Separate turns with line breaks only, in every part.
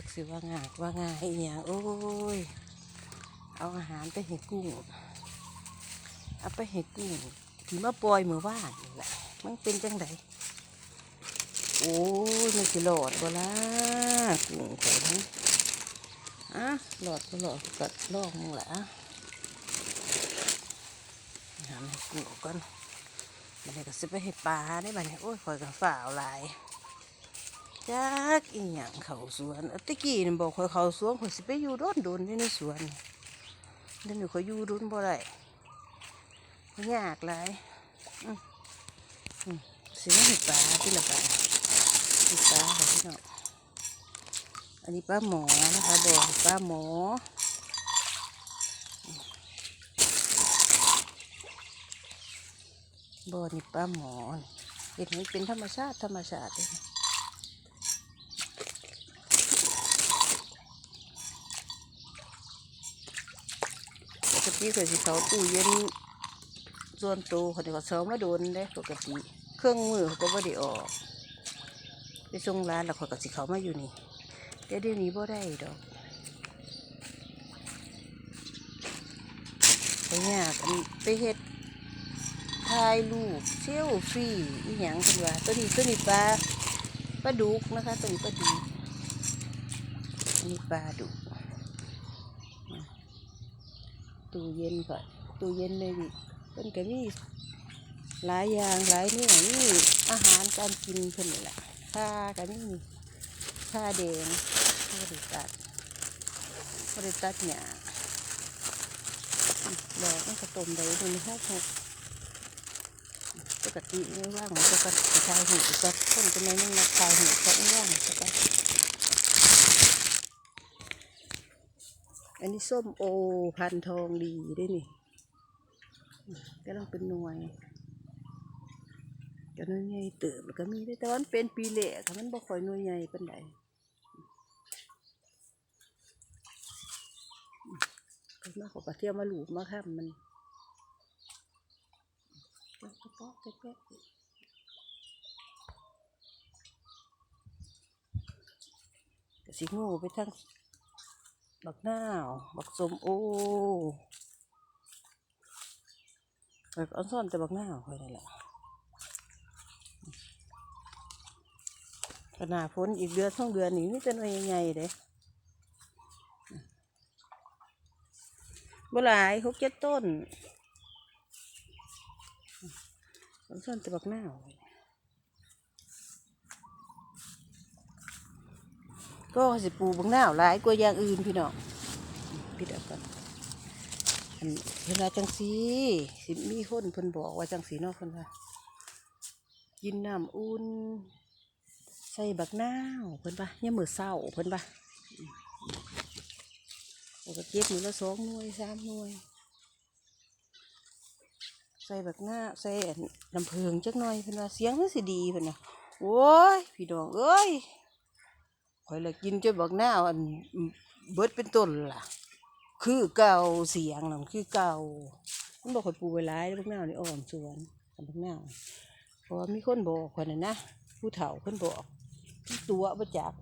จักสิว่างากว่าง่ายอหย่างโอ้ย เอาอาหารไปให้กุ้ง เอาไปให้กุ้งที่มาปล่อยมือว่านนี่แหละมันเป็นจังไดโอ้ยมันสิหลอดบ่ล่ะกุ้งข่อยนี่อะหลอดก็หลอดก็ลอกมึงแหละหาให้กุ้งก่อนบัดนี้ก็สิไปให้ปลาได้บัดนี้โอ้ยข่อยก็ฝ่าวหลาย จักอีหยังเขาสวนตะกี้นี่บอกข่อยเขาสวนข่อยสิไปอยู่โดนโดนในสวนเดี๋ยวนี้ข่อยอยู่โดนบ่ได้มันยากหลายสิมาเห็ดปลาที่ละปลาเห็ดปลาค่ะพี่น้องอันนี้ปลาหมอนะคะบอกปลาหมอบ่อนี่ปลาหมอนเห็ดนี้เป็นธรรมชาติธรรมชาติเลย ปกติเคยสิเขาตู้เย็นส่วนตัวเขาเดี๋ยวเขาเสามาโดนได้ปกติ เครื่องมือเขาก็ไม่ได้ออก ไปส่งร้านแล้วเขาก็สิเขามาอยู่นี่แต่เดี๋ยวนี้บ่ได้ดอกไปยากอันไปเฮ็ดถ่ายรูปเซลฟี่อีหยังเพิ่นว่าตัวนี้ตัวนี้ปลาปลาดุกนะคะตัวนี้ปลาดุกอันนี้ปลาดุก ตู้เย็นก่อตู้เย็นเลยดิเป็นก็มีหลายอย่างหลายเนี่ยนี่อาหารการกินเพิ่นนี่แหละผ้าก็มีผ้าแดงบริตัดบริตัดหยดอกมันก็ต้มได้ตรงนี้ห้าหกปกติไม่ว่างมันก็กระชายหูก็ต้นจะไม่นั่งนักชายหูก็ไม่ว่างก็ไป อันนี้ส้มโอพันทองดีได้นี่ก็ต้องเป็นหน่วยก็หน่วยใหญ่เติบแล้วก็มีได้แต่ว่าเป็นปีเละค่ะมันบ่ค่อยหน่วยใหญ่ปานใดก็มาขอกระเทียมมาหลูบมาข้ามมันป๊อกป๊อกป๊อกป๊อกก็สิโง่ไปทั้ง บักนาวบักสมโอแล้วก็เอันซ่อนแต่บักนาวค่อยนี่แหละขนาดฝนอีกเดือนสองเดือนนี่นี่จะหน่วยใหญ่ๆเด้บ่หลายหกเจ็ดต้นอันซ่อนแต่บักนาว ก็สิปลูกบักนาหลายกว่าอย่างอื่นพี่น้องพี่เด็กกันอันเวลาจังสีสิมีคนเพิ่นบอกว่าจังสีเนอกเพิ่นว่ากินน้ำอุ่นใส่บักหน้าเพิ่นปะเนี่ยามมือเศร้าเพิ่นปะแล้ก็เก็บมือละสองหน่วยสามหน่วย ใส่บักหน้าใส่น้ำเพิงจักหน่อยเพิ่นว่าเสียงมันสิดีเพิ่นว่าโอ้ยพี่น้องเอ้ย ข่อยเลยกินจนบักหน้าอันเบิดเป็นต้นล่ะ คือเก่าเสียงนั่นคือเก่ามันบอกข่อยปลูกไว้หลายบักหน้านี่อ้อมสวนกับบักหน้าเพราะมีคนบอกข่อยน่ะนะผู้เฒ่าคนบอกตัวประจัก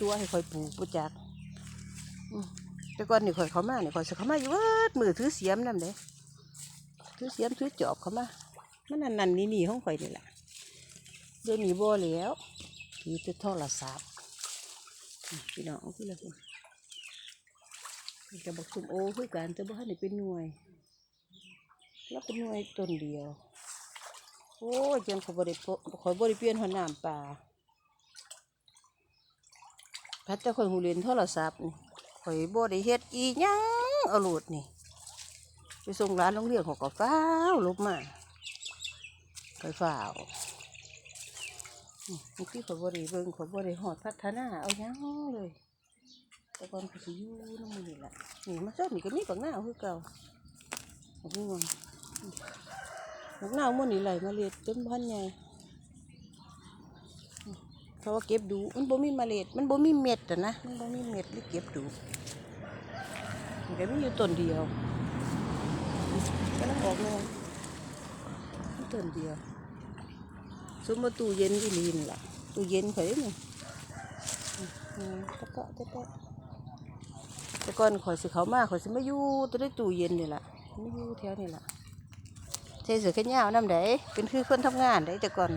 ตัวให้ข่อยปลูกประจักแต่ก่อนนี่ข่อยเขามานี่ข่อยสิเขามาอยู่เวิดมือถือเสียมนั่นเด้ถือเสียมถือจอบเขามามันนั่นนั่นนี่นี่ของข่อยนี่แหละเดี๋ยวนี้บ่แล้วถือแต่โทรศัพท์ พี่น้องพี่ละคนนี่จะบอกสุมโอคือกันจะบอกให้เป็นหน่วย แล้วเป็นหน่วยต้นเดียว โอ้ยจังขอยบริโภขอยบริเปลี่ยนหัวหน้ำปลาพัดแต่ข่อยหูเรียนโทรศัพท์นี่ข่อยบริเฮ็ดอีหยังเอาหลดนี่ ไปส่งร้านโรงเรียนของก็ฟ้าวลบมาข่อยฟ้าว บางทีเขาบริเบิ่งเขาบริหอดพัฒนาเอายังเลย แต่ก่อนเขาสิอยู่น้ำมือนี่แหละนี่มาเจ้านี่ก็มีปักหน้าคือเก่าบักง่วงปักหน้ามันนี่ไหลมาเล็ดจนพันใหญ่เพราะว่าเก็บดูมันบ่มีเมล็ดมันบ่มีเม็ดอะนะมันบ่มีเม็ดหรือเก็บดูมันก็มีอยู่ต้นเดียวก็ต้องออกเลยมีต้นเดียว สมมติตู้เย็นที่ลีนล่ะตู้เย็นเขาเนี่ยมตะเกาะตะเกาะแต่ก่อนข่อยสิเขามากข่อยสิมาอยู่ตัวได้ตู้เย็นนี่ล่ะมาอยู่แถวนี่ล่ะใส่เสื้อแขนยาวน้ำไดเป็นคือคนทำงานได้แต่ก่อน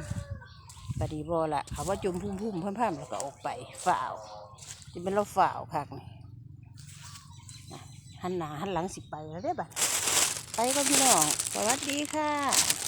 ปดีบอละเขาว่าจุ่มพุ่มพุ่มพ่ามๆแล้วก็ออกไปฝ่าวจะเป็นเราฝ่าวคักนี่ะหันหน้าหันหลังสิไปแล้วได้อบัดไปก็พี่น้องสวัสดีค่ะ